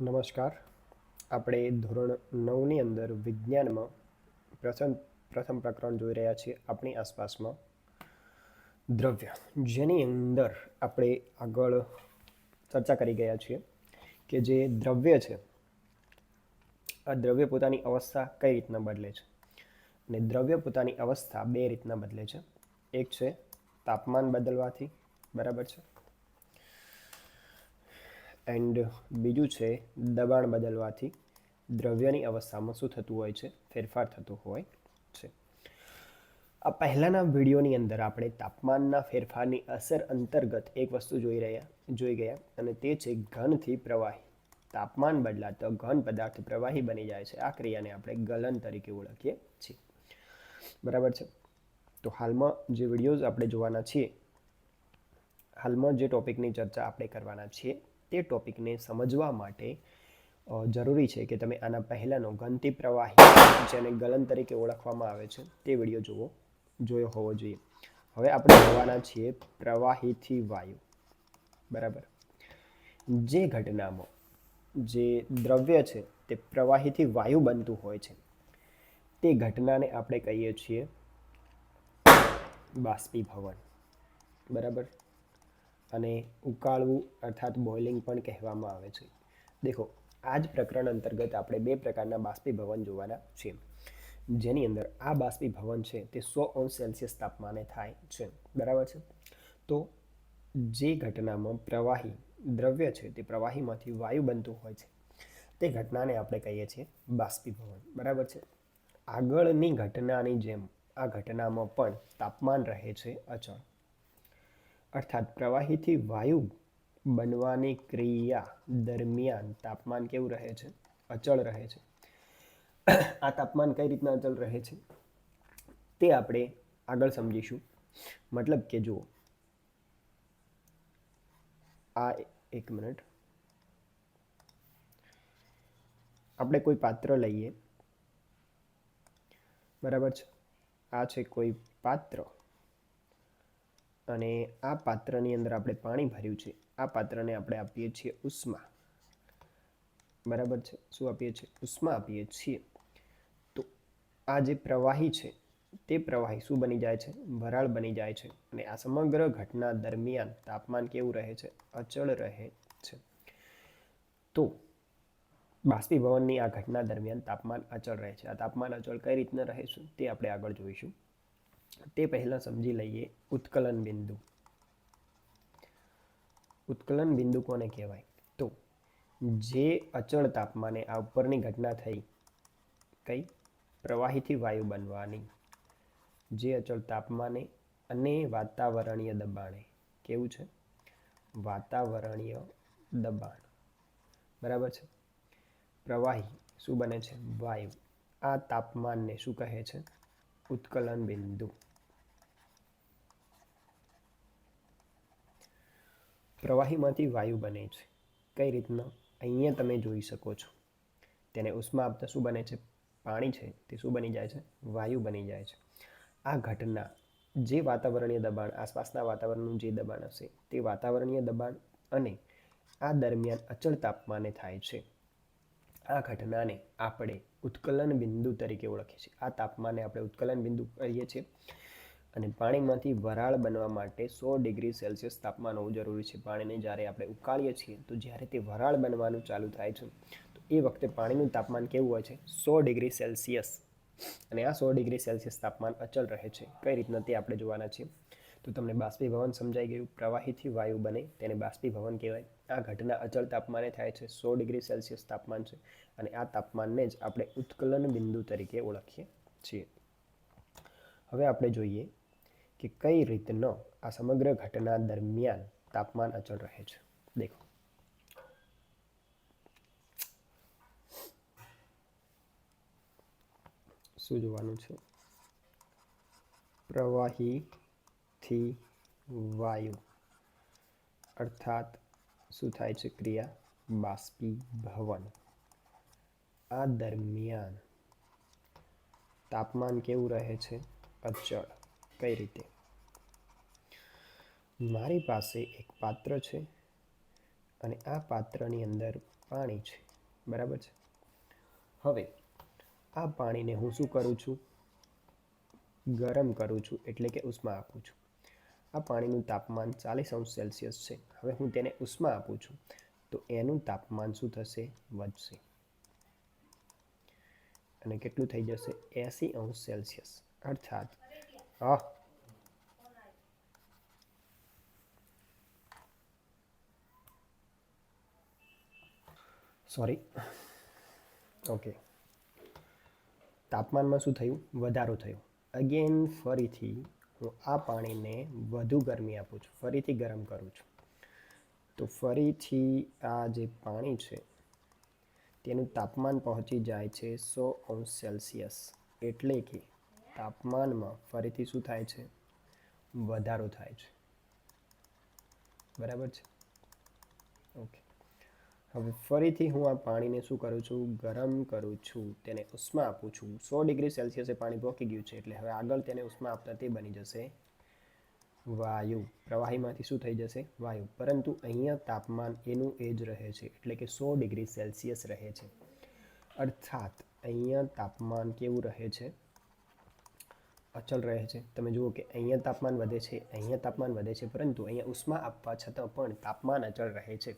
નમસ્કાર. આપણે ધોરણ નવની અંદર વિજ્ઞાનમાં પ્રથમ પ્રથમ પ્રકરણ જોઈ રહ્યા છીએ આપણી આસપાસમાં. દ્રવ્ય. જેની અંદર આપણે આગળ ચર્ચા કરી ગયા છીએ કે જે દ્રવ્ય છે, આ દ્રવ્ય પોતાની અવસ્થા કઈ રીતના બદલે છે? અને દ્રવ્ય પોતાની અવસ્થા બે રીતના બદલે છે. એક છે તાપમાન બદલવાથી, બરાબર છે? એન્ડ બીજું છે, દબાણ બદલવાથી દ્રવ્યની અવસ્થામાં શું થતું હોય છે, ફેરફાર થતો હોય છે. આ પહેલાંના વિડીયોની અંદર આપણે તાપમાનના ફેરફારની અસર અંતર્ગત એક વસ્તુ જોઈ રહ્યા, જોઈ ગયા અને તે છે ઘનથી પ્રવાહી. તાપમાન બદલાતો ઘન પદાર્થ પ્રવાહી બની જાય છે. આ ક્રિયાને આપણે ગલન તરીકે ઓળખીએ છીએ. બરાબર છે? તો હાલમાં જે વિડીયોઝ આપણે જોવાના છીએ, હાલમાં જે ટોપિકની ચર્ચા આપણે કરવાના છીએ તે ટોપિકને સમજવા માટે જરૂરી છે કે તમે આના પહેલાંનો ગંતી પ્રવાહી જેને ગલન તરીકે ઓળખવામાં આવે છે, તે વીડિયો જુઓ, જોયો હોવો જોઈએ. હવે આપણે જોવાના છીએ પ્રવાહીથી વાયુ. બરાબર? જે ઘટનામાં જે દ્રવ્ય છે તે પ્રવાહીથી વાયુ બનતું હોય છે, તે ઘટનાને આપણે કહીએ છીએ બાષ્પીભવન. બરાબર? અને ઉકાળવું અર્થાત બોઇલિંગ પણ કહેવામાં આવે છે. દેખો, આ જ પ્રકરણ અંતર્ગત આપણે બે પ્રકારના બાષ્પીભવન જોવાના છે. જેની અંદર આ બાષ્પીભવન છે તે સો અંશ સેલ્સિયસ તાપમાને થાય છે. બરાબર છે? તો જે ઘટનામાં પ્રવાહી દ્રવ્ય છે તે પ્રવાહીમાંથી વાયુ બનતું હોય છે, તે ઘટનાને આપણે કહીએ છીએ બાષ્પીભવન. બરાબર છે? આગળની ઘટનાની જેમ આ ઘટનામાં પણ તાપમાન રહે છે અચળ. અર્થાત પ્રવાહીથી વાયુ બનવાની ક્રિયા દરમિયાન તાપમાન કેવું રહે છે? અચળ રહે છે. આ તાપમાન કઈ રીતના અચળ રહે છે? તે આપણે આગળ સમજીશું. મતલબ કે જુઓ. આ એક મિનિટ. આપણે કોઈ પાત્ર લઈએ. બરાબર છે? આ છે કોઈ પાત્ર. અને આ પાત્રની અંદર આપણે પાણી ભર્યું છે. આ પાત્રને આપણે આપીએ છીએ ઉષ્મા. બરાબર છે? શું આપીએ છીએ? ઉષ્મા આપીએ છીએ. તો આ જે પ્રવાહી છે, તે પ્રવાહી શું બની જાય છે? વરાળ બની જાય છે. અને આ સમગ્ર ઘટના દરમિયાન તાપમાન કેવું રહે છે? અચળ રહે છે. તો બાષ્પીભવનની આ ઘટના દરમિયાન તાપમાન અચળ રહે છે. આ તાપમાન અચળ કઈ રીતના રહે છે? તે આપણે આગળ જોઈશું. તે પહેલાં સમજી લઈએ ઉત્કલન બિંદુ. ઉત્કલન બિંદુ કોને કહેવાય? તો જે અચળ તાપમાને આ ઉપરની ઘટના થઈ, કઈ? પ્રવાહીથી વાયુ બનવાની. જે અચળ તાપમાને અને વાતાવરણીય દબાણે. કેવું છે? વાતાવરણીય દબાણ. બરાબર છે? પ્રવાહી શું બને છે? વાયુ. આ તાપમાનને શું કહે છે? ઉત્કલન બિંદુ પ્રવાહીમાંથી વાયુ બને છે કઈ રીતના અહીંયા તમે જોઈ શકો છો તેને ઉષ્મા આપતા શું બને છે પાણી છે તે શું બની જાય છે વાયુ બની જાય છે આ ઘટના જે વાતાવરણીય દબાણ આસપાસના વાતાવરણનું જે દબાણ હશે તે વાતાવરણીય દબાણ અને આ દરમિયાન અચળ તાપમાને થાય છે આ ઘટનાને આપણે ઉત્કલન બિંદુ તરીકે ઓળખીએ છીએ. આ તાપમાને આપણે ઉત્કલન બિંદુ કહીએ છીએ અને પાણીમાંથી વરાળ બનવા માટે સો ડિગ્રી સેલ્સિયસ તાપમાન હોવું જરૂરી છે. પાણીને જ્યારે આપણે ઉકાળીએ છીએ, તો જ્યારે તે વરાળ બનવાનું ચાલુ થાય છે, તો એ વખતે પાણીનું તાપમાન કેવું હોય છે? સો ડિગ્રી સેલ્સિયસ. અને આ સો ડિગ્રી સેલ્સિયસ તાપમાન અચલ રહે છે. કઈ રીતના તે આપણે જોવાના છીએ? તો તમને બાષ્પીભવન સમજાઈ ગયું. પ્રવાહીથી વાયુ બને તેને બાષ્પીભવન કહેવાય. આ ઘટના અચળ તાપમાને થાય છે, સો ડિગ્રી સેલ્સિયસ તાપમાન છે અને આ તાપમાનને જ આપણે ઉત્કલન બિંદુ તરીકે ઓળખીએ છીએ. હવે આપણે જોઈએ કે કઈ રીતનો આ સમગ્ર ઘટના દરમિયાન તાપમાન અચળ રહે છે. દેખો. શું જોવાનું છે? પ્રવાહીથી વાયુ. અર્થાત શું થાય છે ક્રિયા? બાષ્પીભવન આ દરમિયાન તાપમાન કેવું રહે છે? અચળ. કઈ રીતે? મારી પાસે એક પાત્ર છે અને આ પાત્રની અંદર પાણી છે. બરાબર છે? હવે આ પાણીને હું શું કરું છું? ગરમ કરું છું એટલે કે ઉષ્મા આપું છું. આ પાણીનું તાપમાન ચાલીસ અંશ સેલ્સિયસ છે. હવે હું તેને ઉષ્મા આપું છું. તો એનું તાપમાન શું થશે? વધશે. અને કેટલું થઈ જશે? એંસી અંશ સેલ્સિયસ. અર્થાત હા. સોરી ઓકે તાપમાનમાં શું થયું? વધારો થયો. અગેન ફરીથી હું આ પાણીને વધુ ગરમી આપું છું, ફરીથી ગરમ કરું છું. તો ફરીથી આ જે પાણી છે, તેનું તાપમાન પહોંચી જાય છે સો અંશ સેલ્સિયસ, એટલે કે તાપમાનમાં ફરીથી શું થાય છે? વધારો થાય છે. બરાબર છે? હવે ફરીથી હું આ પાણીને શું કરું છું? ગરમ કરું છું. તેને ઉષ્મા આપું છું. સો ડિગ્રી સેલ્સિયસે પાણી પહોંચી ગયું છે એટલે હવે આગળ તેને ઉષ્મા આપતા તે બની જશે. વાયુ. પ્રવાહીમાંથી શું થઈ જશે? વાયુ. પરંતુ અહીંયા તાપમાન એનું એ જ રહે છે. એટલે કે સો ડિગ્રી સેલ્સિયસ રહે છે. અર્થાત અહીંયા તાપમાન કેવું રહે છે? અચલ રહે છે. તમે જુઓ કે અહીંયા તાપમાન વધે છે, અહીંયા તાપમાન વધે છે, પરંતુ અહીંયા ઉષ્મા આપવા છતાં પણ તાપમાન અચળ રહે છે.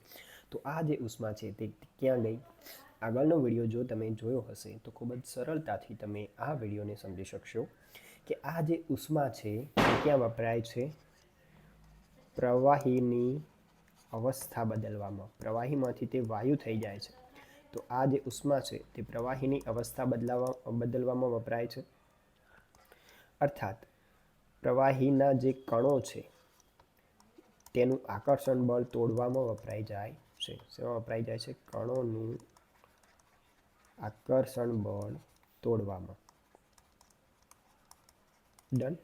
તો આ જે ઉષ્મા છે તે ક્યાં ગઈ? આગળનો વીડિયો જો તમે જોયો હશે, તો ખૂબ જ સરળતાથી તમે આ વિડીયોને સમજી શકશો કે આ જે ઉષ્મા છે તે ક્યાં વપરાય છે. પ્રવાહીની અવસ્થા બદલવામાં, પ્રવાહીમાંથી તે વાયુ થઈ જાય છે. તો આ જે ઉષ્મા છે તે પ્રવાહીની અવસ્થા બદલાવા, બદલવામાં વપરાય છે. અર્થાત, પ્રવાહીના જે કણો છે તેનું આકર્ષણ બળ તોડવામાં વપરાઈ જાય છે. સેવા વપરાઈ જાય છે કણોનું આકર્ષણ બળ તોડવામાં. ડન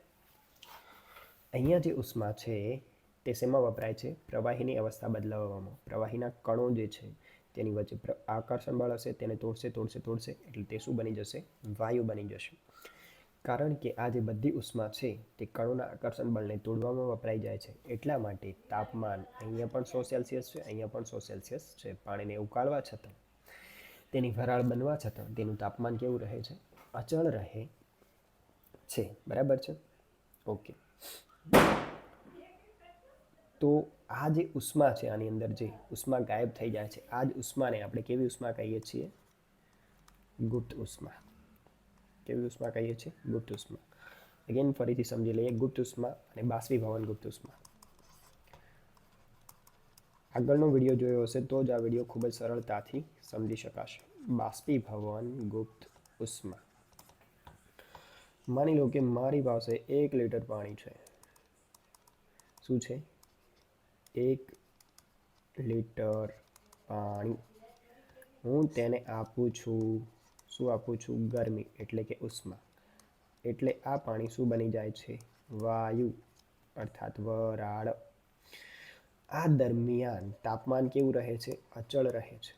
અહીંયા જે ઉષ્મા છે તે શેમાં વપરાય છે? પ્રવાહીની અવસ્થા બદલાવવામાં. પ્રવાહીના કણો જે છે તેની વચ્ચે આકર્ષણ બળ હશે, તેને તોડશે તોડશે તોડશે, એટલે તે શું બની જશે? વાયુ બની જશે. કારણ કે આ જે બધી ઉષ્મા છે તે કણોના આકર્ષણ બળને તોડવામાં વપરાઈ જાય છે. એટલા માટે તાપમાન અહીંયા પણ સો સેલ્સિયસ છે, અહીંયા પણ સો સેલ્સિયસ છે. પાણીને ઉકાળવા છતાં, તેની વરાળ બનવા છતાં તેનું તાપમાન કેવું રહે છે? અચળ રહે છે. બરાબર છે? ઓકે. તો આ જે ઉષ્મા છે, આની અંદર જે ઉષ્મા ગાયબ થઈ જાય છે, આ જ ઉષ્માને આપણે કેવી ઉષ્મા કહીએ છીએ? ગુપ્ત ઉષ્મા. કેવી ઉષ્મા કહીએ છીએ? ગુપ્ત ઉષ્મા અગેન ફરીથી સમજી લઈએ, ગુપ્ત ઉષ્મા અને બાષ્પીભવન ગુપ્ત ઉષ્મા આગળનો વીડિયો જોયો હશે તો જ આ વીડિયો ખૂબ જ સરળતાથી સમજી શકાશે. બાષ્પીભવન ગુપ્ત ઉષ્મા માની લો કે મારી પાસે એક લીટર પાણી છે. શું છે? એક લીટર પાણી. હું તેને આપું છું. શું આપું છું? ગરમી, એટલે કે ઉષ્મા. એટલે આ પાણી શું બની જાય છે? વાયુ, અર્થાત વરાળ. આ દરમિયાન તાપમાન કેવું રહે છે? અચળ રહે છે.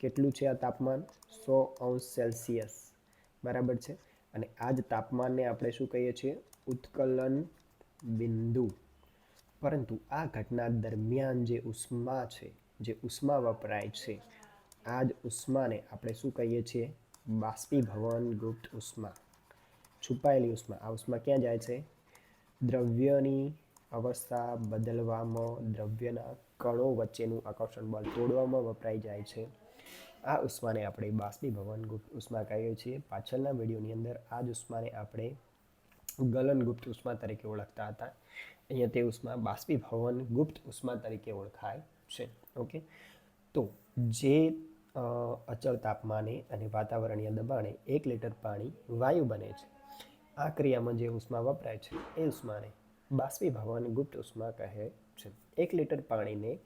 કેટલું છે આ તાપમાન? સો અંશ સેલ્સિયસ. બરાબર છે? અને આ જ તાપમાનને આપણે શું કહીએ છીએ? ઉત્કલન બિંદુ. પરંતુ આ ઘટના દરમિયાન જે ઉષ્મા છે, જે ઉષ્મા વપરાય છે આ જ ઉષ્માને આપણે શું કહીએ છીએ? બાષ્પીભવન ગુપ્ત ઉષ્મા છુપાયેલી ઉષ્મા આ ઉષ્મા ક્યાં જાય છે? દ્રવ્યની અવસ્થા બદલવામાં દ્રવ્યના કણો વચ્ચેનું આકર્ષણ બળ તોડવામાં વપરાઈ જાય છે. આ ઉષ્માને આપણે બાષ્પીભવન ગુપ્ત ઉષ્મા કહીએ છીએ. પાછળના વિડીયોની અંદર આ જ ઉષ્માને આપણે ગલન ગુપ્ત ઉષ્મા તરીકે ઓળખતા હતા. અહીંયા તે ઉષ્મા બાષ્પીભવન ગુપ્ત ઉષ્મા તરીકે ઓળખાય છે. ઓકે? તો જે અચળ તાપમાને અને વાતાવરણીય દબાણે એક લીટર પાણી વાયુ બને છે. આ ક્રિયામાં જે ઉષ્મા વપરાય છે, એ ઉષ્માને બાષ્પીભવન ગુપ્ત ઉષ્મા કહે છે. એક લીટર પાણીને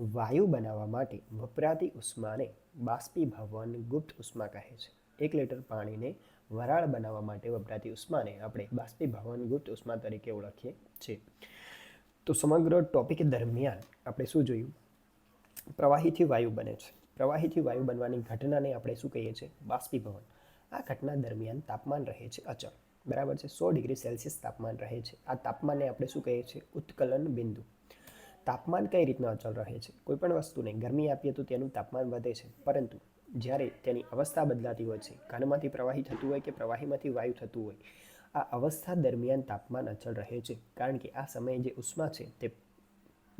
વાયુ બનાવવા માટે વપરાતી ઉષ્માને બાષ્પીભવન ગુપ્ત ઉષ્મા કહે છે. એક લીટર પાણીને વરાળ બનાવવા માટે વપરાતી ઉષ્માને આપણે બાષ્પીભવન ગુપ્ત ઉષ્મા તરીકે ઓળખીએ છીએ. તો સમગ્ર ટોપિક દરમિયાન આપણે શું જોયું? પ્રવાહીથી વાયુ બને છે. પ્રવાહીથી વાયુ બનવાની ઘટનાને આપણે શું કહીએ છીએ? બાષ્પીભવન. આ ઘટના દરમિયાન તાપમાન રહે છે અચળ. બરાબર છે? સો ડિગ્રી સેલ્સિયસ તાપમાન રહે છે. આ તાપમાનને આપણે શું કહીએ છીએ? ઉત્કલન બિંદુ. તાપમાન કઈ રીતના અચળ રહે છે? કોઈ પણ વસ્તુને ગરમી આપીએ તો તેનું તાપમાન વધે છે. પરંતુ જ્યારે તેની અવસ્થા બદલાતી હોય છે, ઘનમાંથી પ્રવાહી થતું હોય કે પ્રવાહીમાંથી વાયુ થતું હોય, આ અવસ્થા દરમિયાન તાપમાન અચળ રહે છે. કારણ કે આ સમયે જે ઉષ્મા છે, તે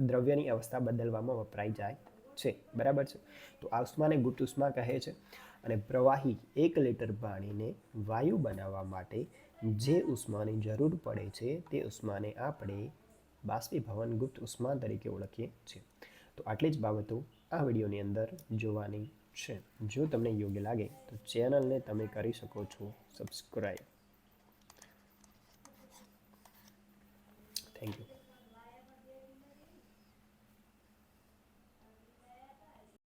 દ્રવ્યની અવસ્થા બદલવામાં વપરાઈ જાય છે, બરાબર છે? તો આ ઉષ્માને ગુપ્ત ઉષ્મા કહે છે અને પ્રવાહી એક લીટર પાણીને વાયુ બનાવવા માટે જે ઉષ્માની જરૂર પડે છે તે ઉષ્માને આપણે બાષ્પીભવન ગુપ્ત ઉષ્મા તરીકે ઓળખીએ છીએ. તો આટલી જ બાબતો આ વિડીયોની અંદર જોવાની છે. જો તમને યોગ્ય લાગે તો ચેનલને તમે કરી શકો છો સબસ્ક્રાઈબ